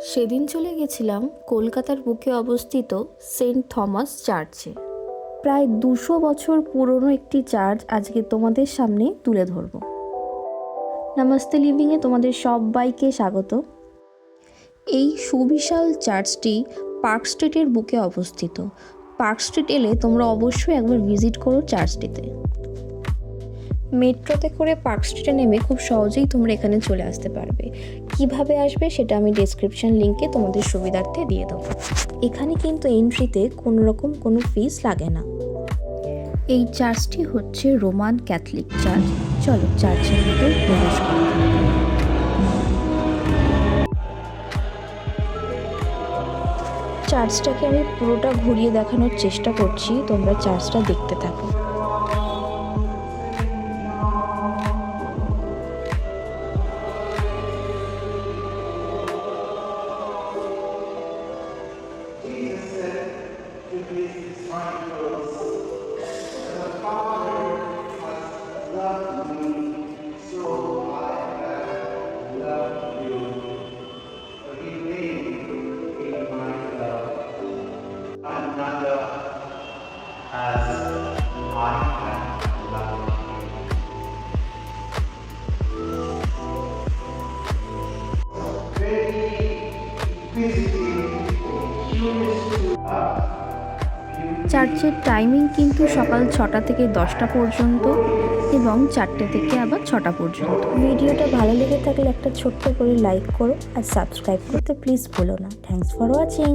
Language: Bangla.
সেদিন চলে গেছিলাম কলকাতার বুকে অবস্থিত সেন্ট থমাস চার্চে। প্রায় দুশো বছর পুরনো একটি চার্চ আজকে তোমাদের সামনে তুলে ধরব। নমস্তে লিভিংয়ে তোমাদের সবাইকে স্বাগত। এই সুবিশাল চার্চটি পার্ক স্ট্রিটের বুকে অবস্থিত। পার্ক স্ট্রিট এলে তোমরা অবশ্যই একবার ভিজিট করো চার্চটিতে। মেট্রোতে করে পার্ক স্ট্রিটে নেমে খুব সহজেই তোমরা এখানে চলে আসতে পারবে। কীভাবে আসবে সেটা আমি ডেসক্রিপশন লিঙ্কে তোমাদের সুবিধার্থে দিয়ে দেবো। এখানে কিন্তু এন্ট্রিতে কোনো রকম কোনো ফিস লাগে না। এই চার্চটি হচ্ছে রোমান ক্যাথলিক চার্চ চলো চার্চের ভিতর প্রবেশ করি। চার্চটাকে আমি পুরোটা ঘুরিয়ে দেখানোর চেষ্টা করছি, তোমরা চার্চটা দেখতে থাকো। is my. The Father has loved me, so I have loved you. In my love. Another I have loved you. Very curious to. চার্চের টাইমিং কিন্তু সকাল ছটা থেকে দশটা পর্যন্ত এবং চারটে থেকে আবার ছটা পর্যন্ত। ভিডিওটা ভালো লেগে থাকলে একটা ছোট্ট করে লাইক করো আর সাবস্ক্রাইব করতে প্লিজ ভুলো না। Thanks for watching